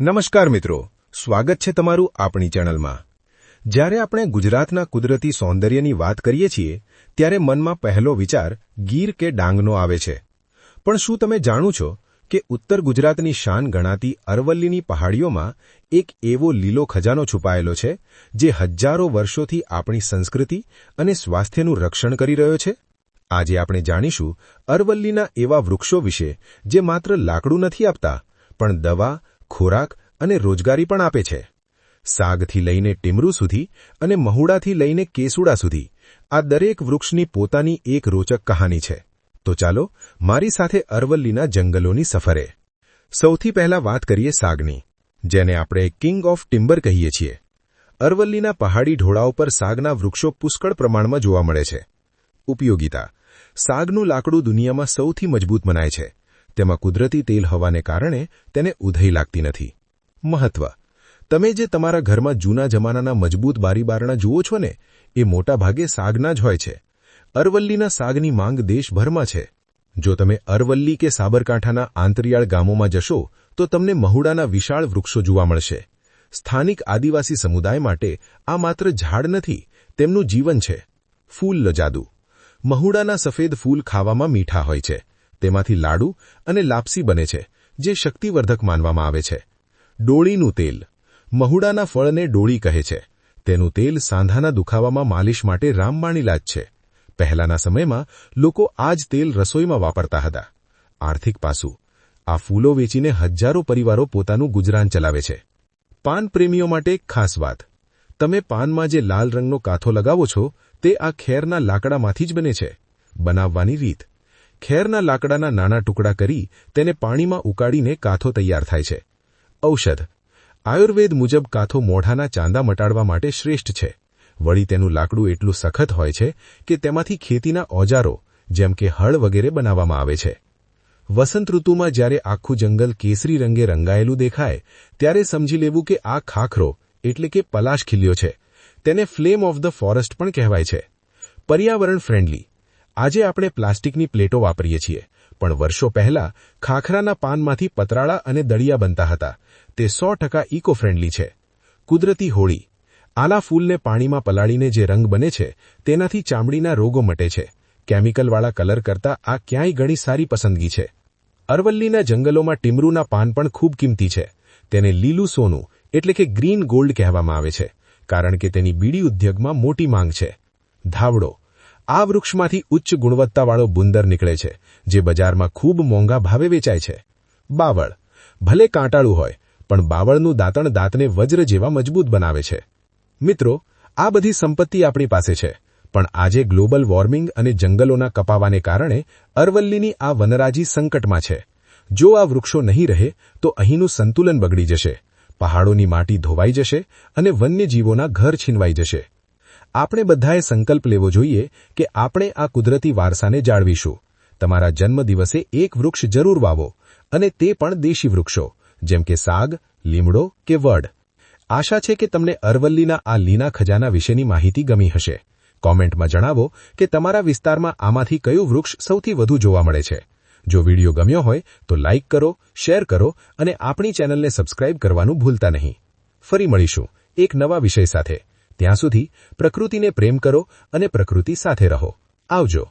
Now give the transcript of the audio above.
નમસ્કાર મિત્રો, સ્વાગત છે તમારું આપણી ચેનલમાં. જ્યારે આપણે ગુજરાતના કુદરતી સૌંદર્યની વાત કરીએ છીએ, ત્યારે મનમાં પહેલો વિચાર ગીર કે ડાંગનો આવે છે. પણ શું તમે જાણો છો કે ઉત્તર ગુજરાતની શાન ગણાતી અરવલ્લીની પહાડીઓમાં એક એવો લીલો ખજાનો છુપાયેલો છે, જે હજારો વર્ષોથી આપણી સંસ્કૃતિ અને સ્વાસ્થ્યનું રક્ષણ કરી રહ્યો છે? આજે આપણે જાણીશું અરવલ્લીના એવા વૃક્ષો વિશે, જે માત્ર લાકડું નથી આપતા, પણ દવા ખોરાક અને રોજગારી પણ આપે છે. સાગથી લઈને ટીમરૂ સુધી અને મહુડાથી લઈને કેસુડા સુધી આ દરેક વૃક્ષની પોતાની એક રોચક કહાની છે. તો ચાલો મારી સાથે અરવલ્લીના જંગલોની સફરે. સૌથી પહેલા વાત કરીએ સાગની, જેને આપણે કિંગ ઓફ ટિમ્બર કહીએ છીએ. અરવલ્લીના પહાડી ઢોળાઓ પર સાગના વૃક્ષો પુષ્કળ પ્રમાણમાં જોવા મળે છે. ઉપયોગિતા, સાગનું લાકડું દુનિયામાં સૌથી મજબૂત મનાય છે. તેમાં કુદરતી તેલ હોવાને કારણે તેને ઉધઈ લાગતી નથી. મહત્વ. તમે જે તમારા ઘરમાં જૂના જમાનાના મજબૂત બારીબારણા જુઓ છો ને, એ મોટાભાગે સાગના જ હોય છે. અરવલ્લીના સાગની માંગ દેશભરમાં છે. જો તમે અરવલ્લી કે સાબરકાંઠાના આંતરિયાળ ગામોમાં જશો, તો તમને મહુડાના વિશાળ વૃક્ષો જોવા મળશે. સ્થાનિક આદિવાસી સમુદાય માટે આ માત્ર ઝાડ નથી, તેમનું જીવન છે. ફૂલ જાદુ. મહુડાના સફેદ ફૂલ ખાવામાં મીઠા હોય છે. તેમાંથી લાડુ અને લાપસી બને છે, જે શક્તિવર્ધક માનવામાં આવે છે. ડોળીનું તેલ. મહુડાના ફળને ડોળી કહે છે. તેનું તેલ સાંધાના દુખાવામાં માલિશ માટે રામબાણ ઇલાજ છે. પહેલાના સમયમાં લોકો આ જ તેલ રસોઈમાં વાપરતા હતા. આર્થિક પાસું. આ ફૂલો વેચીને હજારો પરિવારો પોતાનું ગુજરાન ચલાવે છે. પાન પ્રેમીઓ માટે એક ખાસ વાત. તમે પાનમાં જે લાલ રંગનો કાથો લગાવો છો, તે આ ખેરના લાકડામાંથી જ બને છે. બનાવવાની રીત. ખેરના લાકડાના નાના ટુકડા કરી તેને પાણીમાં ઉકાળીને કાથો તૈયાર થાય છે. ઔષધ. આયુર્વેદ મુજબ કાથો મોઢાના ચાંદા મટાડવા માટે શ્રેષ્ઠ છે. વળી તેનું લાકડું એટલું સખત હોય છે કે તેમાંથી ખેતીના ઓજારો, જેમ કે હળ વગેરે બનાવવામાં આવે છે. વસંત ઋતુમાં જ્યારે આખું જંગલ કેસરી રંગે રંગાયેલું દેખાય, ત્યારે સમજી લેવું કે આ ખાખરો, એટલે કે પલાશ ખીલ્યો છે, તેને ફ્લેમ ઓફ ધ ફોરેસ્ટ પણ કહેવાય છે. પર્યાવરણ ફ્રેન્ડલી. આજે આપણે પ્લાસ્ટિકની પ્લેટો વાપરીએ છીએ, પણ વર્ષો પહેલા ખાખરાના પાનમાંથી પતરાળા અને દળિયા બનતા હતા. તે સો ટકા ઇકો ફ્રેન્ડલી છે. કુદરતી હોળી, આલા ફૂલને પાણીમાં પલાળીને જે રંગ બને છે, તેનાથી ચામડીના રોગો મટે છે. કેમિકલવાળા કલર કરતાં આ ક્યાંય ઘણી સારી પસંદગી છે. અરવલ્લીના જંગલોમાં ટીમરૂના પાન પણ ખૂબ કિંમતી છે. તેને લીલું સોનું, એટલે કે ગ્રીન ગોલ્ડ કહેવામાં આવે છે, કારણ કે તેની બીડી ઉદ્યોગમાં મોટી માંગ છે. ધાવડો આ વૃક્ષમાંથી ઉચ્ચ ગુણવત્તાવાળો બુંદર નીકળે છે, જે બજારમાં ખૂબ મોંઘા ભાવે વેચાય છે. બાવળ. ભલે કાંટાળું હોય, પણ બાવળનું દાંતણ દાંતને વજ્ર જેવા મજબૂત બનાવે છે. મિત્રો, આ બધી સંપત્તિ આપણી પાસે છે, પણ આજે ગ્લોબલ વોર્મિંગ અને જંગલોના કપાવાને કારણે અરવલ્લીની આ વનરાજી સંકટમાં છે. જો આ વૃક્ષો નહીં રહે, તો અહીંનું સંતુલન બગડી જશે. પહાડોની માટી ધોવાઈ જશે અને વન્યજીવોના ઘર છીનવાઈ જશે. આપણે બધાએ સંકલ્પ લેવો જોઈએ કે આપણે આ કુદરતી વારસાને જાળવીશું. તમારા જન્મદિવસે એક વૃક્ષ જરૂર વાવો અને તે પણ દેશી વૃક્ષો, જેમ કે સાગ, લીમડો કે વડ. આશા છે કે તમને અરવલ્લીના આ લીના ખજાના વિશેની માહિતી ગમી હશે. કોમેન્ટમાં જણાવો કે તમારા વિસ્તારમાં આમાંથી કયું વૃક્ષ સૌથી વધુ જોવા મળે છે. જો વીડિયો ગમ્યો હોય તો લાઇક કરો, શેર કરો અને આપણી ચેનલને સબસ્ક્રાઇબ કરવાનું ભૂલતા નહીં. ફરી મળીશું એક નવા વિષય સાથે. ત્યાં સુધી પ્રકૃતિને પ્રેમ કરો અને પ્રકૃતિ સાથે રહો. આવજો.